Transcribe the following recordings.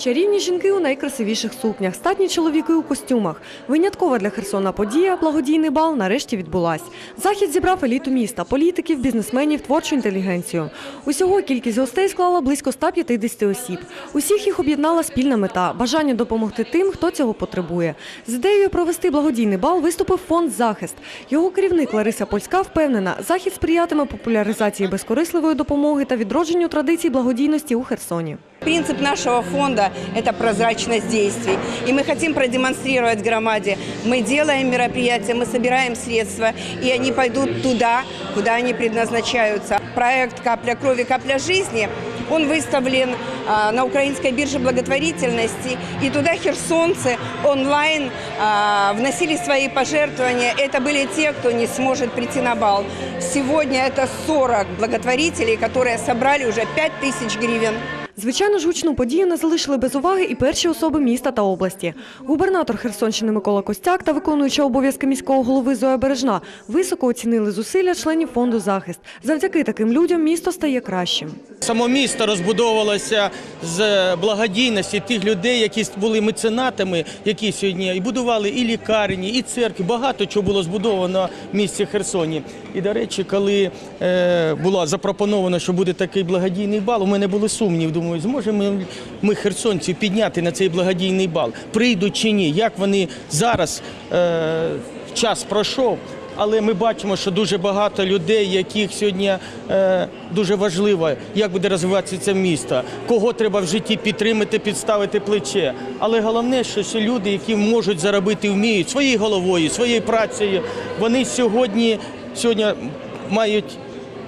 Чарівні жінки у найкрасивіших сукнях, статні чоловіки у костюмах. Виняткова для Херсона подія, благодійний бал нарешті відбулась. Захід зібрав еліту міста, політиків, бізнесменів, творчу інтелігенцію. Усього кількість гостей склала близько 150 осіб. Усіх їх об'єднала спільна мета – бажання допомогти тим, хто цього потребує. З ідеєю провести благодійний бал виступив фонд «Захист». Його керівник Лариса Польська впевнена, захід сприятиме популяризації безкорисливої допомоги та відродженню традицій благодійності у Херсоні. Принцип нашего фонда это прозрачность действий. И мы хотим продемонстрировать громаде. Мы делаем мероприятия, мы собираем средства, и они пойдут туда, куда они предназначаются. Проект «Капля крови, капля жизни» он выставлен а, на украинской бирже благотворительности, и туда херсонцы онлайн а, вносили свои пожертвования. Это были те, кто не сможет прийти на бал. Сегодня это 40 благотворителей, которые собрали уже 5000 гривен. Звичайно ж, гучну подію не залишили без уваги і перші особи міста та області. Губернатор Херсонщини Микола Костяк та виконуюча обов'язки міського голови Зоя Бережна високо оцінили зусилля членів фонду захист. Завдяки таким людям місто стає кращим. Само місто розбудовувалося з благодійності тих людей, які були меценатами, які сьогодні і будували і лікарні, і церкви. Багато чого було збудовано в місті Херсоні. І, до речі, коли е, було запропоновано, що буде такий благодійний бал, у мене були сумнів. Думаю, зможемо ми, херсонців підняти на цей благодійний бал? Прийдуть чи ні? Як вони зараз е, час пройшов? Але ми бачимо, що дуже багато людей, яких сьогодні е, дуже важливо, як буде розвиватися це місто, кого треба в житті підтримати, підставити плече. Але головне, що ще люди, які можуть заробити, вміють своєю головою, своєю працею, вони сьогодні, сьогодні мають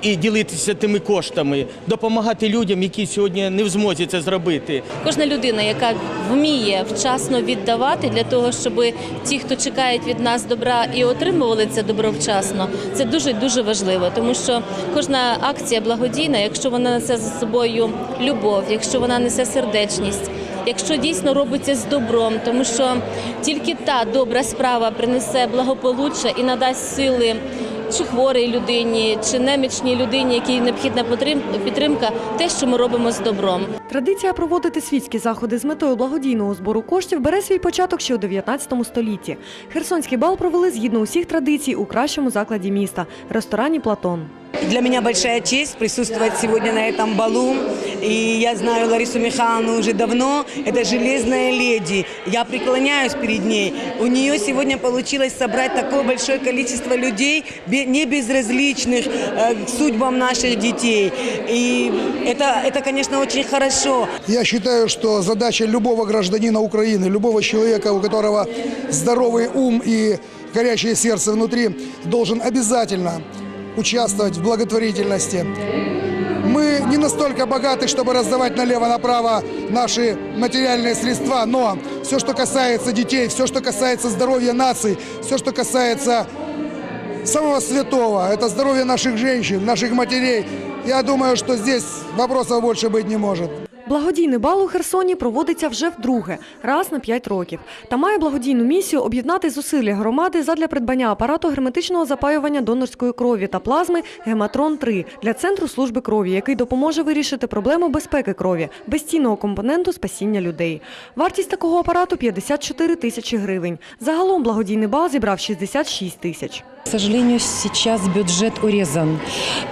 і ділитися тими коштами, допомагати людям, які сьогодні не в змозі це зробити. Кожна людина, яка вміє вчасно віддавати для того, щоб ті, хто чекають від нас добра і отримували це добро вчасно, це дуже дуже важливо, тому що кожна акція благодійна, якщо вона несе за собою любов, якщо вона несе сердечність. Якщо дійсно робиться з добром, тому що тільки та добра справа принесе благополуччя і надасть сили чи хворій людині, чи немічній людині, якій необхідна підтримка, те, що ми робимо з добром. Традиція проводити світські заходи з метою благодійного збору коштів бере свій початок ще у 19 столітті. Херсонський бал провели згідно усіх традицій у кращому закладі міста – ресторані Платон. Для меня большая честь присутствовать сегодня на этом балу. И я знаю Ларису Михайловну уже давно. Это железная леди. Я преклоняюсь перед ней. У нее сегодня получилось собрать такое большое количество людей, не безразличных э, к судьбам наших детей. И это, это, конечно, очень хорошо. Я считаю, что задача любого гражданина Украины, любого человека, у которого здоровый ум и горячее сердце внутри, должен обязательно участвовать в благотворительности. Мы не настолько богаты, чтобы раздавать налево-направо наши материальные средства, но все, что касается детей, все, что касается здоровья нации, все, что касается самого святого, это здоровье наших женщин, наших матерей, я думаю, что здесь вопросов больше быть не может. Благодійний бал у Херсоні проводиться вже вдруге, раз на 5 років, та має благодійну місію об'єднати зусилля громади задля придбання апарату герметичного запаювання донорської крові та плазми Гематрон-3 для центру служби крові, який допоможе вирішити проблему безпеки крові, безцінного компоненту спасіння людей. Вартість такого апарату 54 тисячі гривень. Загалом благодійний бал зібрав 66 тисяч. К сожалению, сейчас бюджет урезан,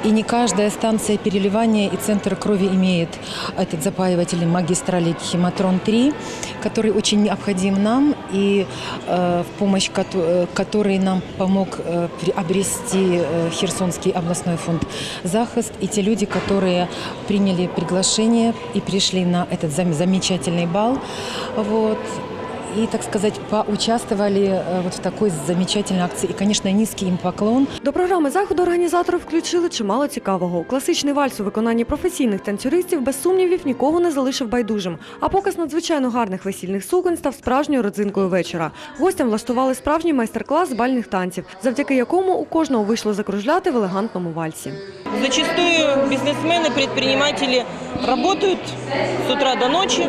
и не каждая станция переливания и центр крови имеет этот запаиватель магистрали Хематрон-3, который очень необходим нам, и э, в помощь э, который нам помог э, приобрести э, Херсонский областной фонд «Захист», и те люди, которые приняли приглашение и пришли на этот зам- замечательный бал. Вот. И, так сказать, поучаствовали э, вот в такой замечательной акции. И, конечно, низкий им поклон. До програми заходу організатори включили чимало цікавого. Класичний вальс у виконанні професійних танцюристів без сумнівів нікого не залишив байдужим. А показ надзвичайно гарних весільних суконь став справжньою родзинкою вечора. Гостям влаштували справжній майстер-клас з бальних танців, завдяки якому у кожного вийшло закружляти в елегантному вальсі. Зачастую бизнесмены, предприниматели работают с утра до ночи.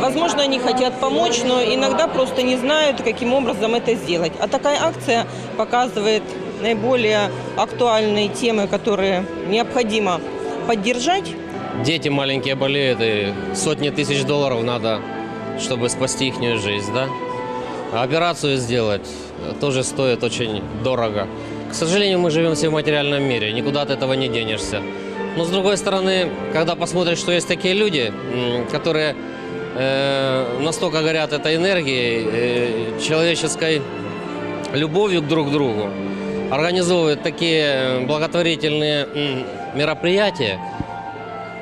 Возможно, они хотят помочь, но иногда просто не знают, каким образом это сделать. А такая акция показывает наиболее актуальные темы, которые необходимо поддержать. Дети маленькие болеют, и сотни тысяч долларов надо чтобы спасти их жизнь, да? А Операцию сделать тоже стоит очень дорого. К сожалению, мы живем все в материальном мире, никуда от этого не денешься. Но с другой стороны, когда посмотришь, что есть такие люди, м, которые э, настолько горят этой энергией, э, человеческой любовью друг к другу, организовывают такие благотворительные м, мероприятия,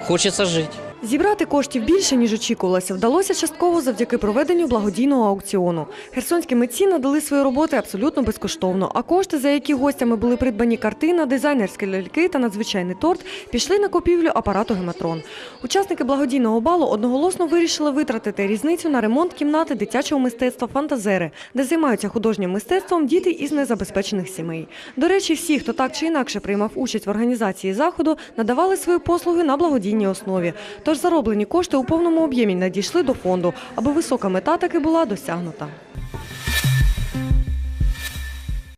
хочется жить. Зібрати коштів більше, ніж очікувалося, вдалося частково завдяки проведенню благодійного аукціону. Херсонські митці надали свої роботи абсолютно безкоштовно, а кошти, за які гостями були придбані картина, дизайнерські ляльки та надзвичайний торт, пішли на купівлю апарату гематрон. Учасники благодійного балу одноголосно вирішили витратити різницю на ремонт кімнати дитячого мистецтва Фантазери, де займаються художнім мистецтвом діти із незабезпечених сімей. До речі, всі, хто так чи інакше приймав участь в організації заходу, надавали свої послуги на благодійній основі. Тож зароблені кошти у повному об'ємі надійшли до фонду, аби висока мета таки була досягнута.